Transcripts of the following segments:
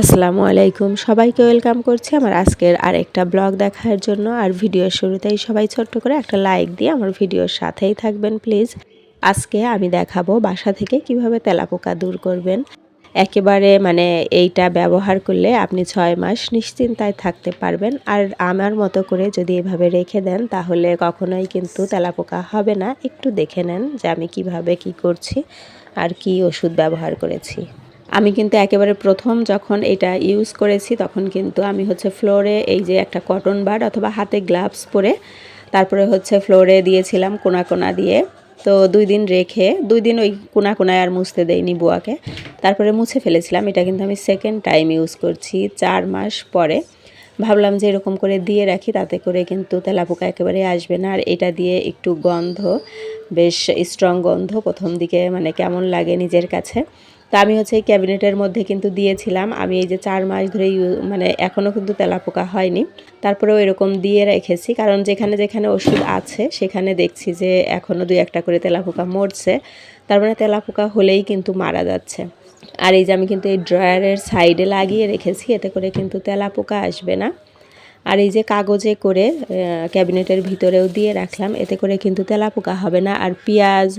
আসসালামু আলাইকুম। সবাইকে ওয়েলকাম করছি আমার আজকের আরেকটা ব্লগ দেখার জন্য। আর ভিডিওর শুরুতেই সবাই ছোট্ট করে একটা লাইক দিয়ে আমার ভিডিওর সাথেই থাকবেন, প্লিজ। আজকে আমি দেখাবো বাসা থেকে কীভাবে তেলাপোকা দূর করবেন। একেবারে মানে এইটা ব্যবহার করলে আপনি ছয় মাস নিশ্চিন্তায় থাকতে পারবেন। আর আমার মতো করে যদি এভাবে রেখে দেন, তাহলে কখনোই কিন্তু তেলাপোকা হবে না। একটু দেখে নেন যে আমি কীভাবে কি করছি আর কি ওষুধ ব্যবহার করেছি। আমি কিন্তু একেবারে প্রথম যখন এটা ইউজ করেছি, তখন কিন্তু আমি হচ্ছে ফ্লোরে এই যে একটা কটন বাড অথবা হাতে গ্লাভস পরে তারপরে হচ্ছে ফ্লোরে দিয়েছিলাম কোনা কোনা দিয়ে। তো দুই দিন রেখে, দুই দিন ওই কোনা কোনায় আর মুছতে দেয়নি বুয়াকে। তারপরে মুছে ফেলেছিলাম, এটা কিন্তু আমি সেকেন্ড টাইম ইউজ করছি, চার মাস পরে। ভাবলাম যে এরকম করে দিয়ে রাখি, তাতে করে কিন্তু তেলাপোকা একেবারে আসবে না। আর এটা দিয়ে একটু গন্ধ, বেশ স্ট্রং গন্ধ, প্রথম দিকে মানে কেমন লাগে নিজের কাছে। তো আমি হচ্ছে এই ক্যাবিনেটের মধ্যে কিন্তু দিয়েছিলাম। আমি এই যে চার মাস ধরে মানে এখনও কিন্তু তেলাপোকা হয়নি। তারপরেও এরকম দিয়ে রেখেছি। কারণ যেখানে যেখানে ওষুধ আছে, সেখানে দেখছি যে এখনও দুই একটা করে তেলাপোকা মরছে। তার মানে তেলাপোকা হলেই কিন্তু মারা যাচ্ছে। আর এই যে আমি কিন্তু এই ড্রয়ারের সাইডে লাগিয়ে রেখেছি, এতে করে কিন্তু তেলাপোকা আসবে না। আর এই যে কাগজে করে ক্যাবিনেটের ভিতরেও দিয়ে রাখলাম, এতে করে কিন্তু তেলাপোকা হবে না। আর পেঁয়াজ,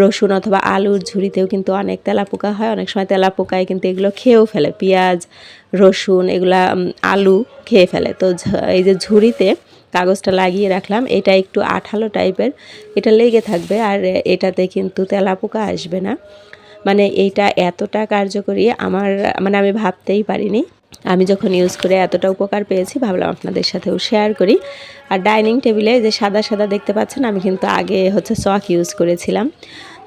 রসুন অথবা আলুর ঝুড়িতেও কিন্তু অনেক তেলাপোকা হয়। অনেক সময় তেলাপোকায় কিন্তু এগুলো খেয়েও ফেলে। পেঁয়াজ, রসুন, এগুলা আলু খেয়ে ফেলে। তো এই যে ঝুড়িতে কাগজটা লাগিয়ে রাখলাম, এটা একটু আঠালো টাইপের এটা লেগে থাকবে। আর এটাতে কিন্তু তেলাপোকা আসবে না। মানে এইটা এতটা কার্যকরী আমার মানে আমি ভাবতেই পারিনি। আমি যখন ইউজ করে এতটা উপকার পেয়েছি, ভাবলাম আপনাদের সাথেও শেয়ার করি। আর ডাইনিং টেবিলে যে সাদা সাদা দেখতে পাচ্ছেন, আমি কিন্তু আগে হচ্ছে চক ইউজ করেছিলাম।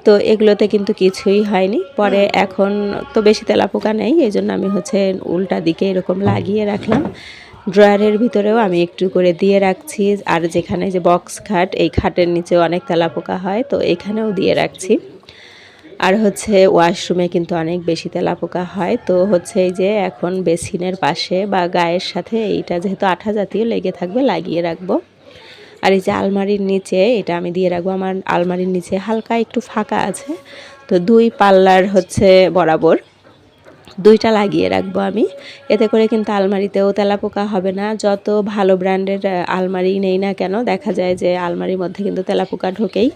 তো এগুলোতে কিন্তু কিছুই হয়নি। পরে এখন তো বেশি তেলাপোকা নেই, এই জন্য আমি হচ্ছে উল্টা দিকে এরকম লাগিয়ে রাখলাম। ড্রয়ারের ভিতরেও আমি একটু করে দিয়ে রাখছি। আর যেখানে যে বক্স খাট, এই খাটের নিচেও অনেক তেলাপোকা হয়, তো এখানেও দিয়ে রাখছি। আর হচ্ছে ওয়াশরুমে কিন্তু অনেক বেশি তেলাপোকা হয়। তো হচ্ছে এই যে এখন বেসিনের পাশে বা গায়ের সাথে এইটা যেহেতু আঠা জাতীয়, লেগে থাকবে, লাগিয়ে রাখব। আর এই যে আলমারির নিচে এটা আমি দিয়ে রাখব। আমার আলমারির নিচে হালকা একটু ফাঁকা আছে। তো দুই পাল্লার হচ্ছে বরাবর দুইটা লাগিয়ে রাখব আমি। এতে করে কিন্তু আলমারিতেও তেলাপোকা হবে না। যত ভালো ব্র্যান্ডের আলমারি নেই না কেন, দেখা যায় যে আলমারির মধ্যে কিন্তু তেলাপোকা ঢোকেই।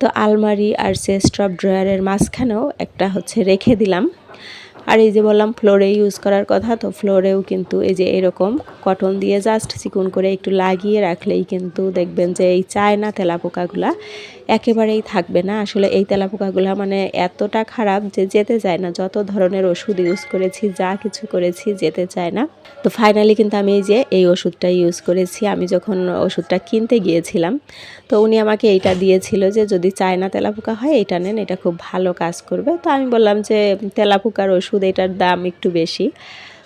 তো আলমারি আর সে স্ট্রপ ড্রয়ারের মাঝখানেও একটা হচ্ছে রেখে দিলাম। আর এই যে বললাম ফ্লোরে ইউজ করার কথা, তো ফ্লোরেও কিন্তু এই যে এরকম কটন দিয়ে জাস্ট চিকুন করে একটু লাগিয়ে রাখলেই কিন্তু দেখবেন যে এই চায়না তেলাপোকাগুলা একেবারেই থাকবে না। আসলে এই তেলাপোকাগুলো মানে এতটা খারাপ যে যেতে চায় না। যত ধরনের ওষুধ ইউজ করেছি, যা কিছু করেছি যেতে চায় না। তো ফাইনালি কিন্তু আমি এই যে এই ওষুধটা ইউজ করেছি। আমি যখন ওষুধটা কিনতে গিয়েছিলাম, তো উনি আমাকে এইটা দিয়েছিল যে যদি চায়না তেলাপোকা হয়, এটা নেন, এটা খুব ভালো কাজ করবে। তো আমি বললাম যে তেলাপোকার ওষুধ এটার দাম একটু বেশি।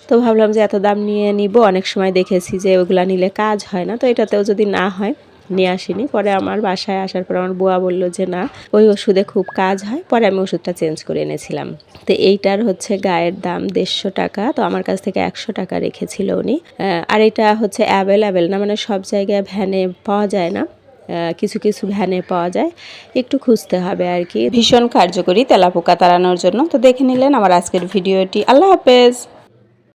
তো ভাবলাম যে এত দাম নিয়ে নিব। অনেক সময় দেখেছি যে ওগুলা নিলে কাজ হয় না। তো এটাতেও যদি না হয়, নিয়ে আসিনি। পরে আমার বাসায় আসার পর আমার বুয়া বলল যে, না, ওই ওষুধে খুব কাজ হয়। পরে আমি ওষুধটা চেঞ্জ করে এনেছিলাম। তো এইটার হচ্ছে গায়ের দাম দেড়শো টাকা। তো আমার কাছ থেকে একশো টাকা রেখেছিল উনি। আর এটা হচ্ছে অ্যাভেলেবেল না মানে সব জায়গায় ভ্যানে পাওয়া যায় না। কিছু কিছু ভ্যানে পাওয়া যায়, একটু খুঁজতে হবে আর কি। ভীষণ কার্যকরী তেলাপোকা তাড়ানোর জন্য। তো দেখে নিলেন আমার আজকের ভিডিওটি। আল্লাহ হাফেজ।